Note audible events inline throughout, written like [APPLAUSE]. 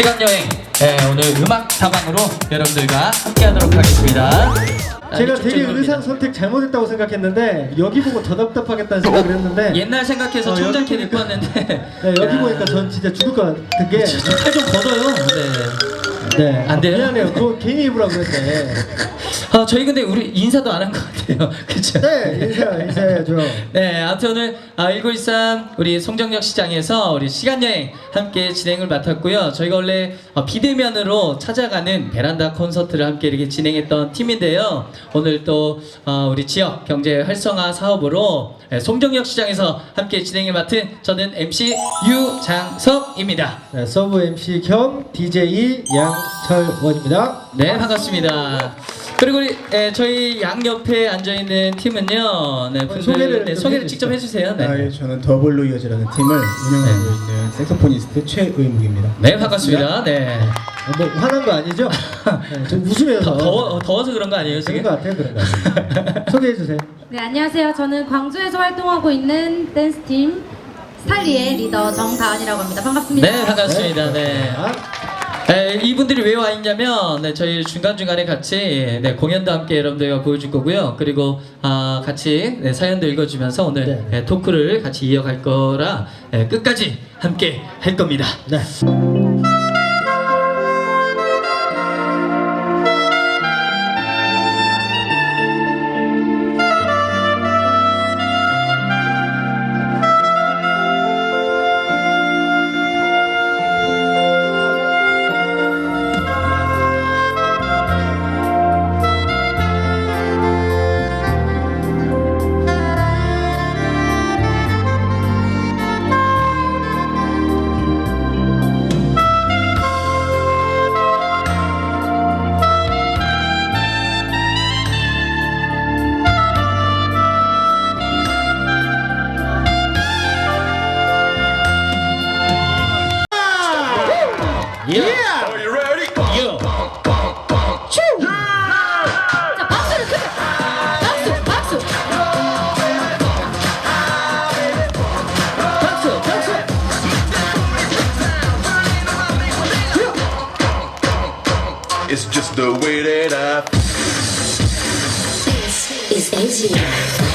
시간 여행 예, 오늘 음악 다방으로 여러분들과 함께하도록 하겠습니다. 아, 제가 되게 의상 선택 잘못했다고 생각했는데 여기 보고 더 답답하겠다는 생각을 했는데 옛날 생각해서 어, 청장캔 여기 입고 왔는데 [LAUGHS] 네, 여기 보니까 전 진짜 죽을 것 같은 게 [LAUGHS] 팔좀 걷어요. 네. 네. 안 돼요? 미안해요. 그거 괜히 입으라고 그랬는데 [LAUGHS] 아 저희 근데 우리 인사도 안 한 것 같아요. [LAUGHS] 그렇죠? 네 인사 인사해야죠. 네, 아무튼 오늘 아, 1913 우리 송정역 시장에서 우리 시간 여행 함께 진행을 맡았고요. 저희가 원래 어, 비대면으로 찾아가는 베란다 콘서트를 함께 이렇게 진행했던 팀인데요. 오늘 또 어, 우리 지역 경제 활성화 사업으로 예, 송정역 시장에서 함께 진행을 맡은 저는 MC 유장석입니다. 네, 서브 MC 겸 DJ 양철원입니다. 네, 반갑습니다. 그리고 우리 예, 저희 양 옆에 앉아 있는 팀은요. 네, 분들 소개를 네, 좀 소개를 해주시죠. 직접 해주세요. 네. 아, 예, 저는 더블 로 이어지라는 팀을 운영하고 있는 색소포니스트 최의묵입니다. 네, 반갑습니다. 네. 어, 뭐 화난 거 아니죠? [LAUGHS] 네, 좀 웃으면서 더, 더워, 더워서 그런 거 아니에요, 그런 지금? 거 같아요. 그런 거 같아요. 소개해 주세요. 네, 안녕하세요. 저는 광주에서 활동하고 있는 댄스팀 스탈리의 리더 정다은이라고 합니다. 반갑습니다. 네, 반갑습니다. 네. 아, 네, 이분들이 왜 와 있냐면, 네, 저희 중간중간에 같이 네, 공연도 함께 여러분들과 보여줄 거고요. 그리고 아, 같이 네, 사연도 읽어주면서 오늘 네. 네, 토크를 같이 이어갈 거라 네, 끝까지 함께 할 겁니다. 네. The way that I is ATM.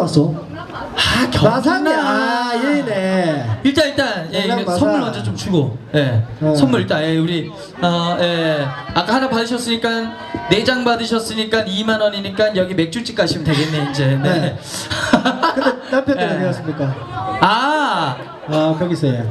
왔어. 아, 마상이 아, 얘네. 일단 일단 예, 마사. 선물 먼저 좀 주고 예 어. 선물 일단 예, 우리 어, 예 아까 하나 받으셨으니까 네 장 받으셨으니까 2만 원이니까 여기 맥주집 가시면 되겠네 이제 네. 네. [LAUGHS] 근데 남편은 예. 어디 갔습니까? 아, 아 거기 있어요.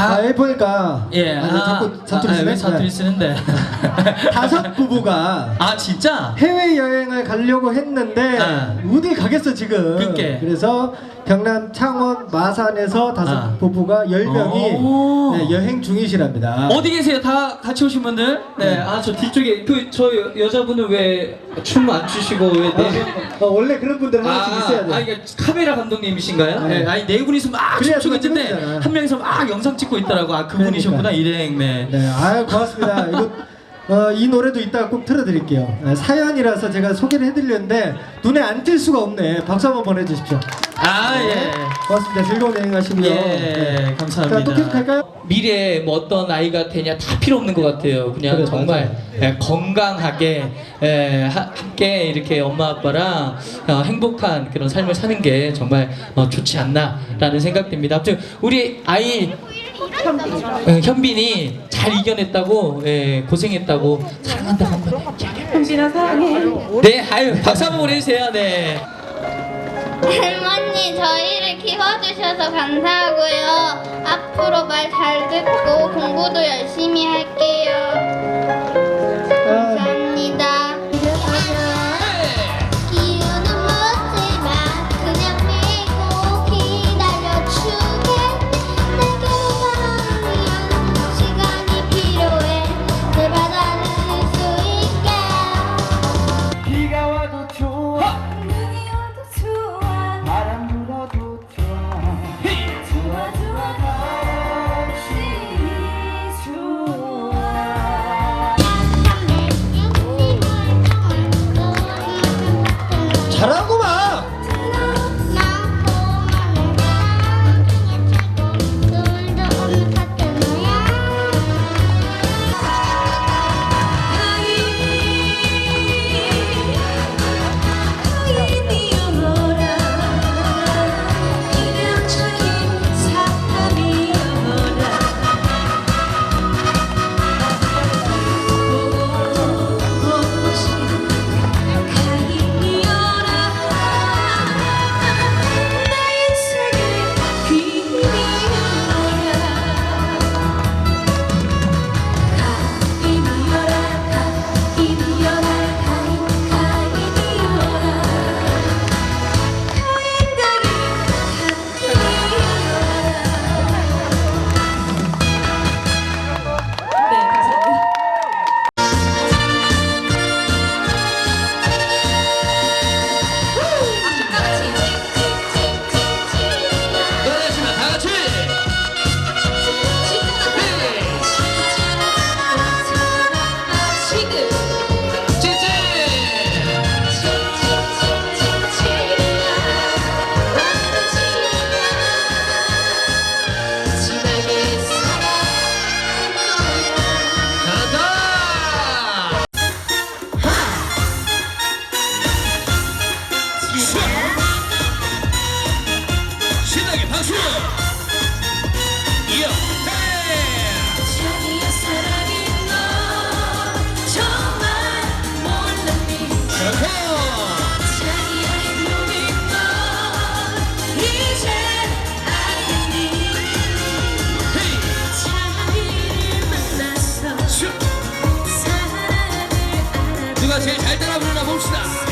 다- 아, 여기 보니까 예. 아, 자꾸 사투리 아, 쓰네. 왜 사투리 네. 쓰는데? [LAUGHS] 다섯 부부가 아, 진짜? 해외 여행을 가려고 했는데 네. 어디 가겠어 지금. 그게. 그래서 경남 창원 마산에서 다섯 아. 부부가 10명이 오. 네, 여행 중이시랍니다. 어디 계세요? 다 같이 오신 분들? 네. 아, 저 뒤쪽에 그 저 여자분은 왜 춤 안 추시고 왜네 명? 어, 원래 그런 분들 하나씩 있어야 돼. 아, 이게 카메라 감독님이신가요? 네. 네. 아니 네 분이서 막 그래야 춤추고 있는데. 한 명이서 막 영상 찍고 있더라고. 아 그분이셨구나 일행. 네. 네, 아유 고맙습니다. 이거 어, 이 노래도 이따가 꼭 틀어드릴게요. 네, 사연이라서 제가 소개를 해드렸는데 눈에 안 띌 수가 없네. 박수 한번 보내주십시오. 아 예. 고맙습니다. 즐거운 여행하시고요. 예, 네. 감사합니다. 자, 또 계속 갈까요? 미래에 뭐 어떤 아이가 되냐 다 필요 없는 것 같아요. 그냥 그래, 정말. 예, 건강하게 예, 하- 함께 이렇게 엄마 아빠랑 어, 행복한 그런 삶을 사는 게 정말 어, 좋지 않나라는 생각됩니다. 아무튼 우리 아이 어, 현빈이 잘 이겨냈다고 예, 고생했다고 사랑한다고 한번 현빈아 사랑해 네, 아유 박수 한번 보내주세요. 네. 할머니 저희를 키워주셔서 감사하고요. 앞으로 말 잘 듣고 공부도 열심히 할게요. 감사합니다. 제 제일 잘 따라 부르나 봅시다.